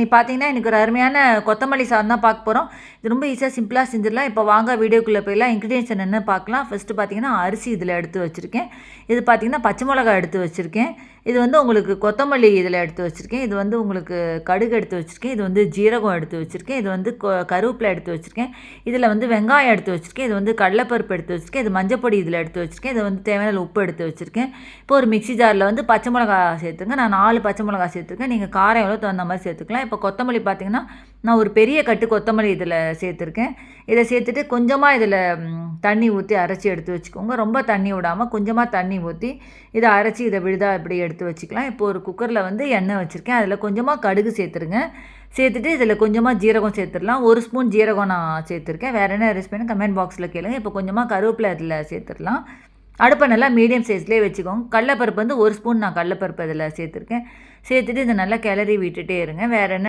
நீ பார்த்தீங்கன்னா எனக்கு ஒரு அருமையான கொத்தமல்லி சாதம் தான் பார்க்க போகிறோம் இது ரொம்ப ஈஸியாக சிம்பிளாக செஞ்சிடலாம். இப்போ வாங்க வீடியோக்குள்ளே போயிடலாம். இன்க்ரீடியன்ஸ் என்னென்னு பார்க்கலாம். ஃபஸ்ட்டு பார்த்தீங்கன்னா அரிசி இதில் எடுத்து வச்சுருக்கேன். இது பார்த்தீங்கன்னா பச்சை மிளகா எடுத்து வச்சுருக்கேன். இது வந்து உங்களுக்கு கொத்தமல்லி இதில் எடுத்து வச்சுருக்கேன். இது வந்து உங்களுக்கு கடுகு எடுத்து வச்சுருக்கேன். இது வந்து ஜீரகம் எடுத்து வச்சுருக்கேன். இது வந்து கொ- கருவேப்பிலை எடுத்து வச்சுருக்கேன். இதில் வந்து வெங்காயம் எடுத்து வச்சுருக்கேன். இது வந்து கடலைப்பருப்பு எடுத்து வச்சுருக்கேன். இது மஞ்சப்பொடி இதில் எடுத்து வச்சுருக்கேன். இது வந்து தேவையான உப்பு எடுத்து வச்சுருக்கேன். இப்போ ஒரு மிக்ஸி ஜாரில் வந்து பச்சை மிளகா சேர்த்துங்க. நான் நாலு பச்சை மிளகா சேர்த்துருக்கேன். நீங்கள் காரம் எவ்வளோ தகுந்த மாதிரி சேர்த்துக்கலாம். இப்போ கொத்தமல்லி பார்த்தீங்கன்னா நான் ஒரு பெரிய கட்டு கொத்தமல்லி இதில் சேர்த்துருக்கேன். இதை சேர்த்துட்டு கொஞ்சமாக இதில் தண்ணி ஊற்றி அரைச்சி எடுத்து வச்சுக்கோங்க. ரொம்ப தண்ணி விடாமல் கொஞ்சமாக தண்ணி ஊற்றி இதை அரைச்சி இதை விழுதா இப்படி எடுத்து வச்சுக்கலாம். இப்போ ஒரு குக்கரில் வந்து எண்ணெய் வச்சுருக்கேன். அதில் கொஞ்சமாக கடுகு சேர்த்துருங்க. சேர்த்துட்டு இதில் கொஞ்சமாக ஜீரகம் சேர்த்துடலாம். ஒரு ஸ்பூன் ஜீரகம் நான் சேர்த்துருக்கேன். வேறு என்ன ரெசிபின்னு கமெண்ட் பாக்ஸில் கேளுங்க. இப்போ கொஞ்சமாக கருவேப்பிலை அதில் சேர்த்துடலாம். அடுப்பை நல்லா மீடியம் சைஸ்லேயே வச்சுக்கோங்க. கடலப்பருப்பு வந்து ஒரு ஸ்பூன் நான் கடலப்பருப்பு அதில் சேர்த்துருக்கேன். சேர்த்துட்டு இதை நல்லா கிளறி விட்டுட்டே இருங்க. வேறு என்ன